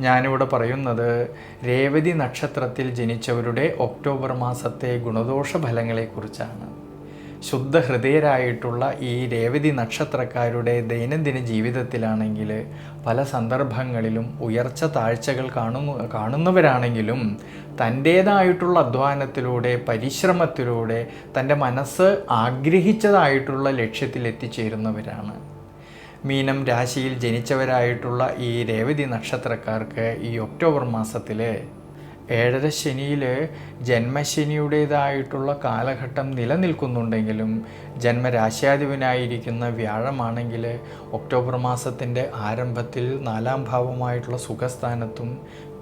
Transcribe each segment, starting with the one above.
ഞാനിവിടെ പറയുന്നത് രേവതി നക്ഷത്രത്തിൽ ജനിച്ചവരുടെ ഒക്ടോബർ മാസത്തെ ഗുണദോഷ ഫലങ്ങളെക്കുറിച്ചാണ് ശുദ്ധ ഹൃദയരായിട്ടുള്ള ഈ രേവതി നക്ഷത്രക്കാരുടെ ദൈനംദിന ജീവിതത്തിലാണെങ്കിൽ പല സന്ദർഭങ്ങളിലും ഉയർച്ച താഴ്ചകൾ കാണുന്നു കാണുന്നവരാണെങ്കിലും തന്റേതായിട്ടുള്ള അധ്വാനത്തിലൂടെ പരിശ്രമത്തിലൂടെ തന്റെ മനസ്സ് ആഗ്രഹിച്ചതായിട്ടുള്ള ലക്ഷ്യത്തിൽ എത്തിച്ചേരുന്നവരാണ് മീനം രാശിയിൽ ജനിച്ചവരായിട്ടുള്ള ഈ രേവതി നക്ഷത്രക്കാർക്ക് ഈ ഒക്ടോബർ മാസത്തിൽ ഏഴര ശനിയിൽ ജന്മശനിയുടേതായിട്ടുള്ള കാലഘട്ടം നിലനിൽക്കുന്നുണ്ടെങ്കിലും ജന്മരാശ്യാധിപനായിരിക്കുന്ന വ്യാഴമാണെങ്കിൽ ഒക്ടോബർ മാസത്തിന്റെ ആരംഭത്തിൽ നാലാം ഭാവമായിട്ടുള്ള സുഖസ്ഥാനത്തും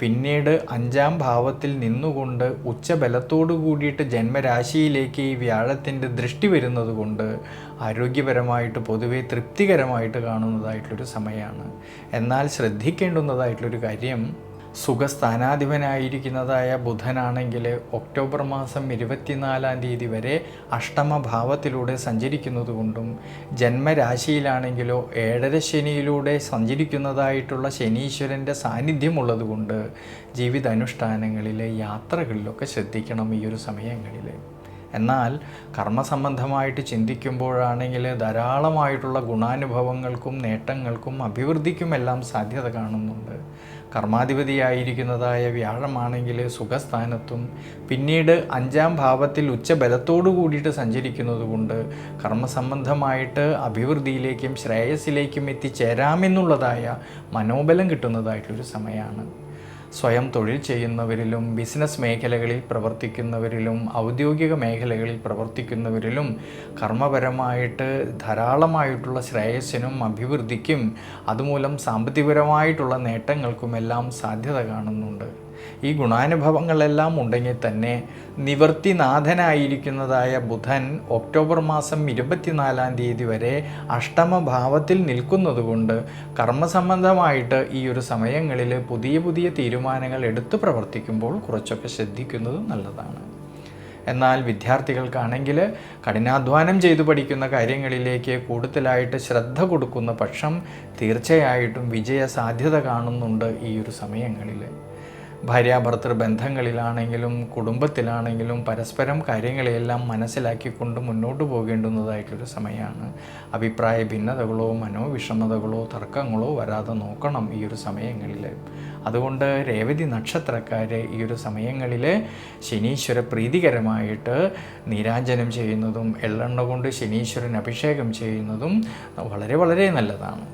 പിന്നീട് അഞ്ചാം ഭാവത്തിൽ നിന്നുകൊണ്ട് ഉച്ചബലത്തോടു കൂടിയിട്ട് ജന്മരാശിയിലേക്ക് ഈ വ്യാഴത്തിന്റെ ദൃഷ്ടി വരുന്നത് കൊണ്ട് ആരോഗ്യപരമായിട്ട് പൊതുവെ തൃപ്തികരമായിട്ട് കാണുന്നതായിട്ടുള്ളൊരു സമയമാണ്. എന്നാൽ ശ്രദ്ധിക്കേണ്ടുന്നതായിട്ടുള്ളൊരു കാര്യം സുഖസ്ഥാനാധിപനായിരിക്കുന്നതായ ബുധനാണെങ്കിൽ ഒക്ടോബർ മാസം ഇരുപത്തിനാലാം തീയതി വരെ അഷ്ടമഭാവത്തിലൂടെ സഞ്ചരിക്കുന്നത് കൊണ്ടും ജന്മരാശിയിലാണെങ്കിലോ ഏഴര ശനിയിലൂടെ സഞ്ചരിക്കുന്നതായിട്ടുള്ള ശനീശ്വരന്റെ സാന്നിധ്യമുള്ളതുകൊണ്ട് ജീവിതാനുഷ്ഠാനങ്ങളിലെ യാത്രകളിലൊക്കെ ശ്രദ്ധിക്കണം ഈ ഒരു സമയങ്ങളിൽ എന്നാൽ കർമ്മസംബന്ധമായിട്ട് ചിന്തിക്കുമ്പോഴാണെങ്കിൽ ധാരാളമായിട്ടുള്ള ഗുണാനുഭവങ്ങൾക്കും നേട്ടങ്ങൾക്കും അഭിവൃദ്ധിക്കുമെല്ലാം സാധ്യത കാണുന്നുണ്ട്. കർമാധിപതിയായിരിക്കുന്നതായ വ്യാഴമാണെങ്കിൽ സുഖസ്ഥാനത്തും. പിന്നീട് അഞ്ചാം ഭാവത്തിൽ ഉച്ചബലത്തോടു കൂടിയിട്ട് സഞ്ചരിക്കുന്നതുകൊണ്ട് കർമ്മസംബന്ധമായിട്ട് അഭിവൃദ്ധിയിലേക്കും ശ്രേയസ്സിലേക്കും എത്തിച്ചേരാമെന്നുള്ളതായ മനോബലം കിട്ടുന്നതായിട്ടൊരു സമയമാണ് സ്വയം തൊഴിൽ ചെയ്യുന്നവരിലും ബിസിനസ് മേഖലകളിൽ പ്രവർത്തിക്കുന്നവരിലും ഔദ്യോഗിക മേഖലകളിൽ പ്രവർത്തിക്കുന്നവരിലും കർമ്മപരമായിട്ട് ധാരാളമായിട്ടുള്ള ശ്രേയസ്സിനും അഭിവൃദ്ധിക്കും അതുമൂലം സാമ്പത്തികപരമായിട്ടുള്ള നേട്ടങ്ങൾക്കുമെല്ലാം സാധ്യത കാണുന്നുണ്ട്. ഈ ഗുണാനുഭവങ്ങളെല്ലാം ഉണ്ടെങ്കിൽ തന്നെ നിവർത്തിനാഥനായിരിക്കുന്നതായ ബുധൻ ഒക്ടോബർ മാസം ഇരുപത്തിനാലാം തീയതി വരെ അഷ്ടമഭാവത്തിൽ നിൽക്കുന്നതുകൊണ്ട് കർമ്മസംബന്ധമായിട്ട് ഈ ഒരു സമയങ്ങളിൽ പുതിയ പുതിയ തീരുമാനങ്ങൾ എടുത്തു പ്രവർത്തിക്കുമ്പോൾ കുറച്ചൊക്കെ ശ്രദ്ധിക്കുന്നത് നല്ലതാണ്. എന്നാൽ വിദ്യാർത്ഥികൾക്കാണെങ്കിൽ കഠിനാധ്വാനം ചെയ്തു പഠിക്കുന്ന കാര്യങ്ങളിലേക്ക് കൂടുതലായിട്ട് ശ്രദ്ധ കൊടുക്കുന്ന പക്ഷം തീർച്ചയായിട്ടും വിജയ സാധ്യത കാണുന്നുണ്ട് ഈ ഒരു സമയങ്ങളിൽ. ഭാര്യാഭർത്തൃ ബന്ധങ്ങളിലാണെങ്കിലും കുടുംബത്തിലാണെങ്കിലും പരസ്പരം കാര്യങ്ങളെയെല്ലാം മനസ്സിലാക്കിക്കൊണ്ട് മുന്നോട്ട് പോകേണ്ടുന്നതായിട്ടൊരു സമയമാണ്. അഭിപ്രായ ഭിന്നതകളോ മനോവിഷമതകളോ തർക്കങ്ങളോ വരാതെ നോക്കണം ഈ ഒരു സമയങ്ങളിൽ അതുകൊണ്ട് രേവതി നക്ഷത്രക്കാരെ ഈ ഒരു സമയങ്ങളിൽ ശനീശ്വര പ്രീതികരമായിട്ട് നീരാഞ്ജനം ചെയ്യുന്നതും എള്ളെണ്ണ കൊണ്ട് ശനീശ്വരൻ അഭിഷേകം ചെയ്യുന്നതും വളരെ വളരെ നല്ലതാണ്.